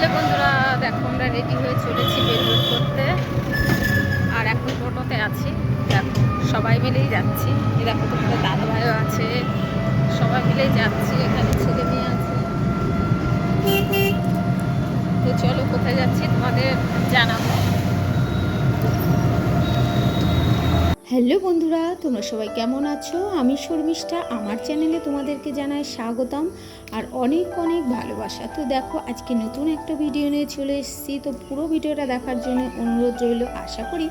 Hello বন্ধুরা দেখো আমরা রেডি হয়ে চলেছি বেলুন করতে। আর এখন টোটোতে আছি। দেখো, সবাই মিলেই যাচ্ছি। এই দেখো তোমাদের দাদা ভাইও আছে। সবাই মিলেই যাচ্ছি, এখানে ছেলে মেয়ে আছে। তো চলো কোথায় যাচ্ছি তোমাদের জানাব। হ্যালো বন্ধুরা, তোমরা সবাই কেমন আছো? আমি শর্মিষ্ঠা, আমার চ্যানেলে তোমাদেরকে জানাই স্বাগতম আর অনেক অনেক ভালোবাসা। তো দেখো, আজকে নতুন একটা ভিডিও নিয়ে চলে এসেছি। তো পুরো ভিডিওটা দেখার জন্য অনুরোধ রইল। আশা করি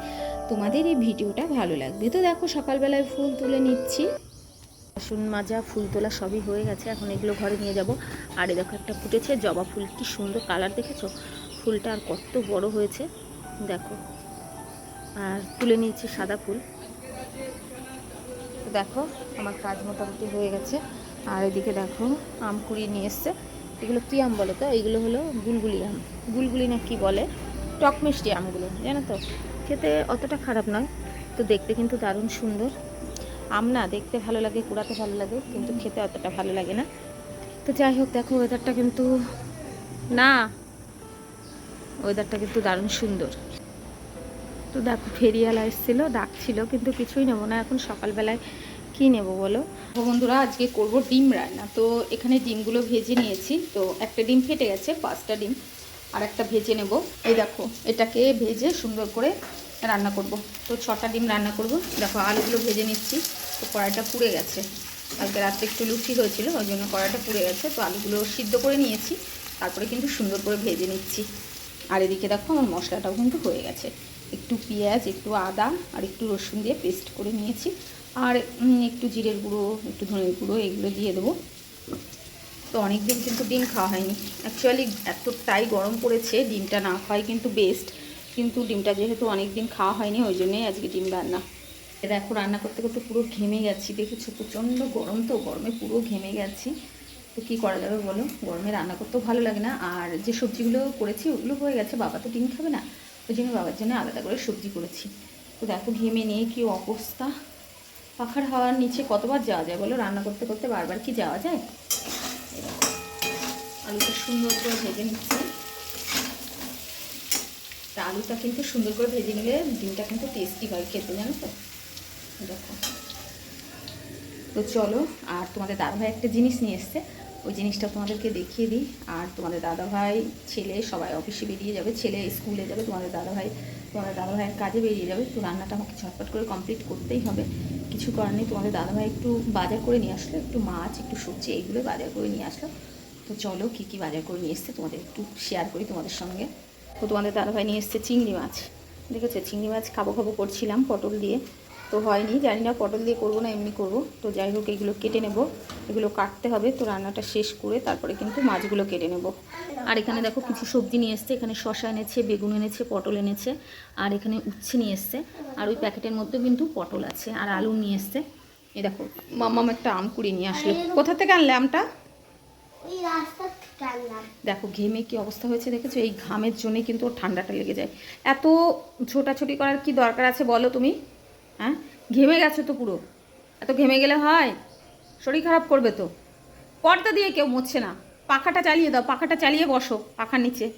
তোমাদের এই ভিডিওটা ভালো লাগবে। তো দেখো, সকালবেলায় ফুল তুলে নিচ্ছি। বাসন মাজা, ফুল তোলা সবই হয়ে গেছে। এখন এগুলো ঘরে নিয়ে যাব। আর এ দেখো, একটা ফুটেছে জবা ফুল। কি সুন্দর কালার দেখেছ? ফুলটা আর কত বড় হয়েছে। দেখো। আর তুলে নিয়েছি সাদা ফুল। তো দেখো, আমার কাজ মোটামুটি হয়ে গেছে। আর এদিকে দেখো, আম কুড়িয়ে নিয়ে এসছে। এগুলো কী আম বলো তো? এইগুলো হলো গুলগুলি আম। গুলগুলি না কি বলে? টক মিষ্টি আমগুলো, জানো তো? খেতে অতটা খারাপ নয়, তো দেখতে কিন্তু দারুণ সুন্দর। আম না, দেখতে ভালো লাগে, কুড়াতে ভালো লাগে, কিন্তু খেতে অতটা ভালো লাগে না। তো যাই হোক, দেখো ওয়েদারটা কিন্তু না ওয়েদারটা কিন্তু দারুণ সুন্দর। তো দেখো ফেরিওয়ালা এসেছিল ডাকছিল কিন্তু কিছুই নেব না। এখন সকালবেলায় কি নেব বলো? বন্ধুরা, আজকে করব ডিম রান্না। তো এখানে ডিমগুলো ভেজে নিয়েছি। তো একটা ডিম ফেটে গেছে, পাঁচটা ডিম। আর একটা ভেজে নেব। এই দেখো, এটাকে ভেজে সুন্দর করে রান্না করব। তো ছটা ডিম রান্না করব। দেখো, আলুগুলো ভেজে নিচ্ছি। তো কড়াইটা পুড়ে গেছে। কালকে রাত্রে একটু লুচি হয়েছিল, ওই জন্য কড়াইটা পুড়ে গেছে। তো আলুগুলো সিদ্ধ করে নিয়েছি। তারপরে কিন্তু সুন্দর করে ভেজে নিচ্ছি। আর এদিকে দেখো, আমার মশলাটাও কিন্তু হয়ে গেছে। একটু পেঁয়াজ, একটু আদা আর একটু রসুন দিয়ে পেস্ট করে নিয়েছি। আর একটু জিরের গুঁড়ো, একটু ধনের গুঁড়ো এগুলো দিয়ে দেবো। তো অনেক দিন কিন্তু ডিম খাওয়া হয়নি। অ্যাকচুয়ালি এতটাই গরম পড়েছে, ডিমটা না খাওয়াই কিন্তু বেস্ট কিন্তু ডিমটা যেহেতু অনেক দিন খাওয়া হয়নি, ওই জন্যই আজকে ডিম রান্না। দেখো রান্না করতে করতে পুরো ঘেমে গেছি। দেখেছ, প্রচণ্ড গরম তো, গরমে পুরো ঘেমে গেছি। তো কী করা যাবে বলো? গরমে রান্না করতেও ভালো লাগে না। আর যে সবজিগুলো করেছি, ওগুলো হয়ে গেছে। বাবা তো ডিম খাবে না। ওই জন্য বাবার জন্য আলাদা করে সবজি করেছি। তো দেখো ঘেমে নিয়ে কি অবস্থা। পাখার হাওয়ার নিচে কতবার যাওয়া যায় বলো? রান্না করতে করতে বারবার কি যাওয়া যায়? আলুটা সুন্দর করে ভেজে নিচ্ছি। তা আলুটা কিন্তু সুন্দর করে ভেজে নিলে ডিমটা কিন্তু টেস্টি হয় খেতে, জানো তো? দেখো। তো চলো, আর তোমাদের দাদাভাই একটা জিনিস নিয়ে এসছে। ওই জিনিসটা তোমাদেরকে দেখিয়ে দিই। আর তোমাদের দাদাভাই ছেলে সবাই অফিসে বেরিয়ে যাবে, ছেলে স্কুলে যাবে, তোমাদের দাদাভাই, তোমাদের দাদাভাইয়ের কাজে বেরিয়ে যাবে। তো রান্নাটা আমাকে ঝটপট করে কমপ্লিট করতেই হবে। কিছু করার নেই, তোমাদের দাদাভাই একটু বাজার করে নিয়ে আসলো, একটু মাছ, একটু সবজি এইগুলো বাজার করে নিয়ে আসলো। তো চলো কী কী বাজার করে নিয়ে এসছে তোমাদের একটু শেয়ার করি তোমাদের সঙ্গে। তো তোমাদের দাদাভাই নিয়ে এসছে চিংড়ি মাছ। দেখেছ? চিংড়ি মাছ খাব খাব করছিলাম, পটল দিয়ে। তো হয়নি জানি না পটল দিয়ে করব না এমনি করব। তো যাই হোক এগুলো কেটে নেব। এগুলো কাটতে হবে তো রান্নাটা শেষ করে তারপরে কিন্তু মাছগুলো কেটে নেব। আর এখানে দেখো কিছু সবজি নিয়ে এসছে। এখানে শশা এনেছে বেগুন এনেছে পটল এনেছে আর এখানে উচ্ছে নিয়ে এসছে। আর ওই প্যাকেটের মধ্যে কিন্তু পটল আছে আর আলু নিয়ে এসছে। এই দেখো মাম্মাম একটা আম কুড়িয়ে নিয়ে আসলো। কোথা থেকে আনলে আমটা? দেখো ঘেমে কি অবস্থা হয়েছে দেখেছ? এই ঘামের জন্যই কিন্তু ওর ঠান্ডাটা লেগে যায়। এত ছোটাছুটি করার কি দরকার আছে বলো তুমি? হ্যাঁ? ঘেমে গেছো তো পুরো। এত ঘেমে গেলে হয়? শরীর খারাপ করবে তো। পর্দা দিয়ে কেউ মরছে না। পাখাটা চালিয়ে দাও, পাখাটা চালিয়ে বসো পাখার নিচে।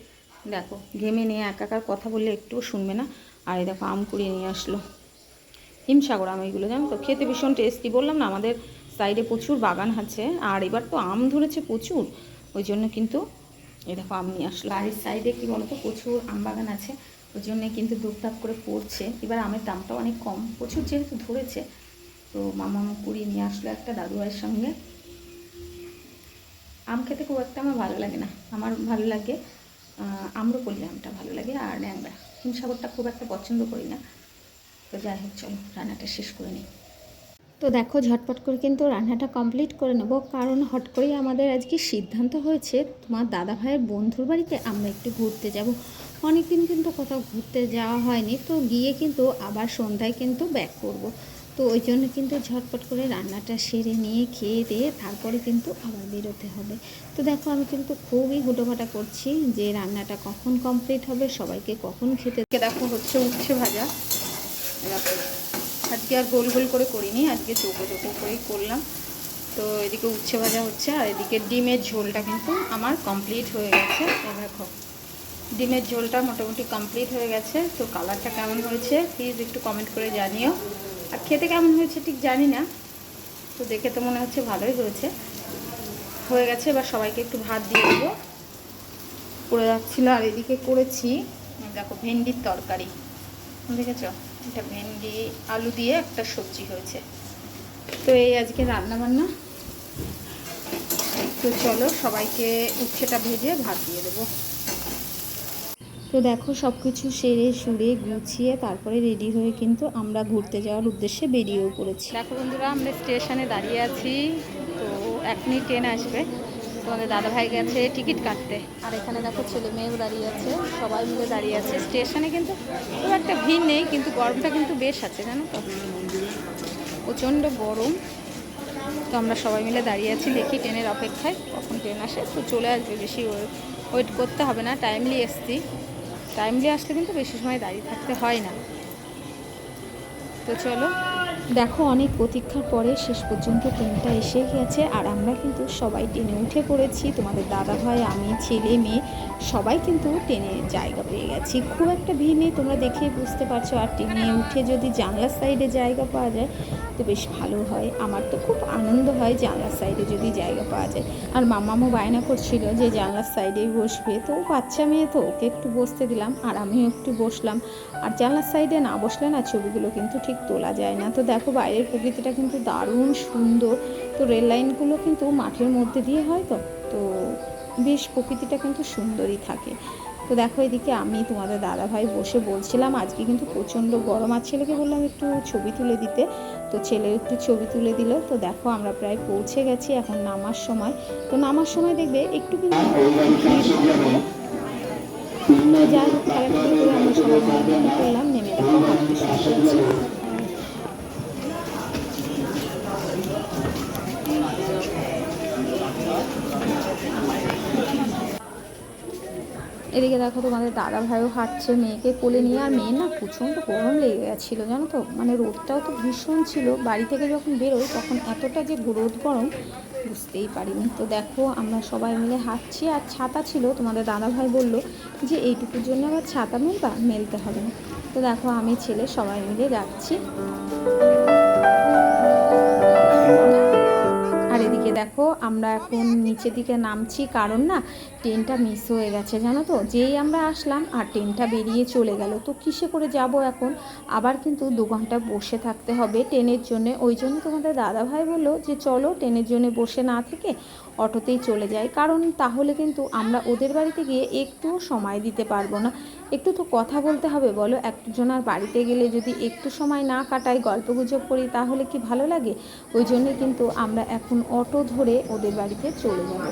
দেখো, ঘেমে নিয়ে একাকার কথা বললে একটুও শুনবে না। আর এই দেখো, আম কুড়িয়ে নিয়ে আসলো। হিমসাগর আম এইগুলো, জানো তো? খেতে ভীষণ টেস্টি বললাম না, আমাদের সাইডে প্রচুর বাগান আছে। আর এবার তো আম ধরেছে প্রচুর। ওই জন্য কিন্তু এই দেখো, আম নিয়ে আসলো। বাড়ির সাইডে কী বলতো? প্রচুর আম বাগান আছে। ওই জন্যে কিন্তু দুপদাপ করে পড়ছে। এবার আমের দামটাও অনেক কম। প্রচুর যেহেতু ধরেছে, তো মামা কুড়িয়ে নিয়ে আসলো একটা দাদুভাইয়ের সঙ্গে। আম খেতে খুব একটা আমার ভালো লাগে না। আমার ভালো লাগে আম্রপলি আমটা ভালো লাগে আর ন্যাংরা হিমসাগরটা খুব একটা পছন্দ করি না। তো যাই হোক, চলো রান্নাটা শেষ করে নিই। তো দেখো, ঝটপট করে কিন্তু রান্নাটা কমপ্লিট করে নেব। কারণ হট করেই আমাদের আজকে সিদ্ধান্ত হয়েছে, তোমার দাদা ভাইয়ের বন্ধুর বাড়িতে আমরা একটু ঘুরতে যাব। অনেক দিন কিন্তু কোথাও ঘুরতে যাওয়া হয়নি, তো গিয়ে কিন্তু আবার সন্ধ্যায় কিন্তু ব্যাক করব। তো ওই জন্য কিন্তু ঝটপট করে রান্নাটা সেরে নিয়ে খেয়ে দিয়ে তারপরে কিন্তু আবার বেরোতে হবে। তো দেখো আমি কিন্তু খুবই হুটোপাটা করছি যে রান্নাটা কখন কমপ্লিট হবে, সবাইকে কখন খেতে দেখো হচ্ছে উচ্ছে ভাজা। আজকে আর গোল গোল করে করিনি, আজকে চৌকো চৌকো করেই করলাম। তো এদিকে উচ্ছে ভাজা হচ্ছে আর এদিকে ডিমের ঝোলটা কিন্তু আমার কমপ্লিট হয়ে গেছে। দেখো ডিমের ঝোলটা মোটামুটি কমপ্লিট হয়ে গেছে। তো কালারটা কেমন হয়েছে? প্লিজ একটু কমেন্ট করে জানিও। আর খেতে কেমন হয়েছে ঠিক জানি না। তো দেখে তো মনে হচ্ছে ভালোই হয়েছে। হয়ে গেছে, এবার সবাইকে একটু ভাত দিয়ে দেবো। করে যাচ্ছিল আর এদিকে করেছি, দেখো ভেন্ডির তরকারি। দেখেছ এটা ভেন্ডি, আলু দিয়ে একটা সবজি হয়েছে। তো এই আজকে রান্না বান্না তো চলো সবাইকে উচ্ছেটা ভেজে ভাত দিয়ে দেবো। তো দেখো সব কিছু সেরে সুরে গুছিয়ে তারপরে রেডি হয়ে কিন্তু আমরা ঘুরতে যাওয়ার উদ্দেশ্যে বেরিয়েও পড়েছি। দেখো বন্ধুরা, আমরা স্টেশনে দাঁড়িয়ে আছি। তো এখনই ট্রেন আসবে। তোমাদের দাদাভাই গেছে টিকিট কাটতে। আর এখানে দেখো ছেলে মেয়েও দাঁড়িয়ে আছে। সবাই মিলে দাঁড়িয়ে আছে। স্টেশনে কিন্তু খুব একটা ভিড় নেই, কিন্তু গরমটা কিন্তু বেশ আছে, জানো তো? প্রচণ্ড গরম। তো আমরা সবাই মিলে দাঁড়িয়ে আছি, দেখি ট্রেনের অপেক্ষায় কখন ট্রেন আসে। তো চলে আসবে, বেশি ওয়েট করতে হবে না টাইমলি এসছি। টাইমলি আসলে কিন্তু বেশি সময় দাঁড়িয়ে থাকতে হয় না। তো চলো, দেখো অনেক প্রতীক্ষার পরে শেষ পর্যন্ত ট্রেনটা এসে গেছে। আর আমরা কিন্তু সবাই ট্রেনে উঠে পড়েছি। তোমাদের দাদা ভাই, আমি, ছেলে, মেয়ে, সবাই কিন্তু ট্রেনে জায়গা পেয়ে গেছি। খুব একটা ভিড় নেই, তোমরা দেখে বুঝতে পারছ। আর ট্রেনে উঠে যদি জানলার সাইডে জায়গা পাওয়া যায় তো বেশ ভালো হয়। আমার তো খুব আনন্দ হয় জানলার সাইডে যদি জায়গা পাওয়া যায়। আর মামামও বায়না করছিল যে জানলার সাইডেই বসবে। তো বাচ্চা মেয়ে তো, ওকে একটু বসতে দিলাম আর আমিও একটু বসলাম। আর জানলার সাইডে না বসলে না ছবিগুলো কিন্তু ঠিক তোলা যায় না। তো দেখো বাইরের প্রকৃতিটা কিন্তু দারুণ সুন্দর। তো রেল লাইনগুলো কিন্তু মাঠের মধ্যে দিয়ে হয় তো তো বেশ প্রকৃতিটা কিন্তু সুন্দরই থাকে। তো দেখো এদিকে আমি তোমাদের দাদা ভাই বসে বলছিলাম আজকে কিন্তু প্রচণ্ড গরম আর ছেলেকে বললাম একটু ছবি তুলে দিতে। তো ছেলে একটু ছবি তুলে দিল তো দেখো আমরা প্রায় পৌঁছে গেছি এখন নামার সময়। তো নামার সময় দেখবে একটু কিন্তু যাই হোক খেলাধুলো করে আমরা সবাই মিলে করলাম নেমে দেখো হাঁটতে শুরু করেছি এদিকে দেখো তোমাদের দাদা ভাইও হাঁটছে, মেয়েকে কোলে নিয়ে, আর মেয়ে না প্রচণ্ড গরম লেগে গেছিল, জানো তো? মানে রোদটাও তো ভীষণ ছিল। বাড়ি থেকে যখন বেরোই, তখন এতটা যে রোদ গরম, বুঝতেই পারিনি। তো দেখো, আমরা সবাই মিলে হাঁটছি, আর ছাতা ছিল। তোমাদের দাদা ভাই বলল যে, এইটুকুর জন্য আবার ছাতা মেলবা, মেলতে হবে না। তো দেখো, আমি ছেলে সবাই মিলে যাচ্ছি। দেখো, আমরা এখন নিচের দিকে নামছি, কারণ না ট্রেনটা মিস হয়ে গেছে, জানো তো? যেই আমরা আসলাম আর ট্রেনটা বেরিয়ে চলে গেল, তো কিসে করে যাব এখন? আবার কিন্তু দু ঘণ্টা বসে থাকতে হবে ট্রেনের জন্য। ওই জন্য তোমাদের দাদাভাই বলল যে, চলো ট্রেনের জন্য বসে না থেকে অটোতেই চলে যাই। কারণ তাহলে কিন্তু আমরা ওদের বাড়িতে গিয়ে একটু সময় দিতে পারব না। একটু তো কথা বলতে হবে, বলো? একজনের বাড়িতে গেলে যদি একটু সময় না কাটাই, গল্পগুজব করি, তাহলে কি ভালো লাগে? ওই জন্যে কিন্তু আমরা এখন অটো ধরে ওদের বাড়িতে চলে যাব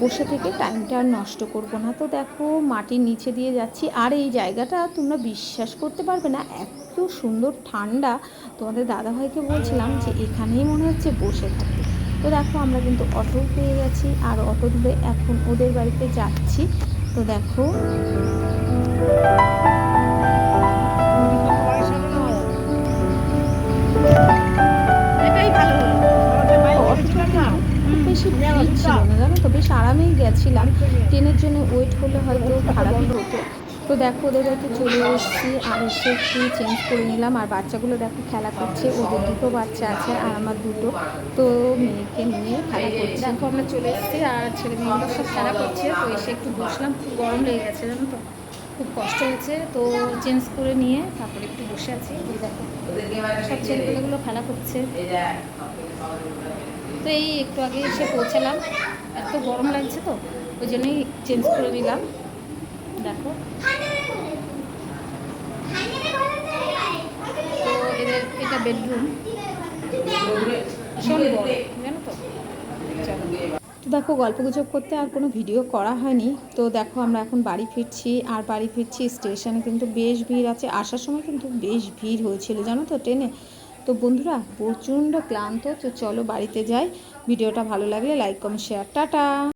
বসে থেকে টাইমটা আর নষ্ট করব না। তো দেখো, মাটির নিচে দিয়ে যাচ্ছি। আর এই জায়গাটা তোমরা বিশ্বাস করতে পারবে না, এত সুন্দর ঠান্ডা। তোমাদের দাদাভাইকে বলছিলাম যে এখানেই মনে হচ্ছে বসে থাকতে তো দেখো, আমরা কিন্তু অটো পেয়ে গেছি। আর অটো ধরে এখন ওদের বাড়িতে যাচ্ছি। তো দেখো। জানো তো? বেশ আরামেই গেছিলাম। ট্রেনের জন্য ওয়েট করলে হয়তো খারাপই হতো। তো দেখো, ওদের বাড়িতে চলে এসেছি আর এসে একটু চেঞ্জ করে নিলাম। আর বাচ্চাগুলো দেখো, খেলা করছে। ওদের দুটো বাচ্চা আছে আর আমার দুটো। তো মেয়েকে নিয়ে খেলা করছে। দেখো, আমরা চলে এসেছি আর ছেলে মেয়েগুলো সব খেলা করছে। তো এসে একটু বসলাম। খুব গরম লেগে গেছে, জানো তো? খুব কষ্ট হয়েছে। তো চেঞ্জ করে নিয়ে তারপরে একটু বসে আছি। দেখো, সব ছেলেগুলো খেলা করছে। তো এই একটু আগে এসে পৌঁছালাম। এত গরম লাগছে তো, ওই জন্যই চেঞ্জ করে নিলাম। দেখো। তো এদের, এটা বেডরুম জানো তো? দেখো গল্প গুজব করতে আর কোনো ভিডিও করা হয়নি। তো দেখো, আমরা এখন বাড়ি ফিরছি। আর বাড়ি ফিরছি স্টেশনে কিন্তু বেশ ভিড় আছে। আসার সময় কিন্তু বেশ ভিড় হয়েছিল, জানো তো, ট্রেনে? তো বন্ধুরা, প্রচণ্ড ক্লান্ত, তো চলো বাড়িতে যাই। ভিডিওটা ভালো লাগলে লাইক কমেন্ট শেয়ার টাটা!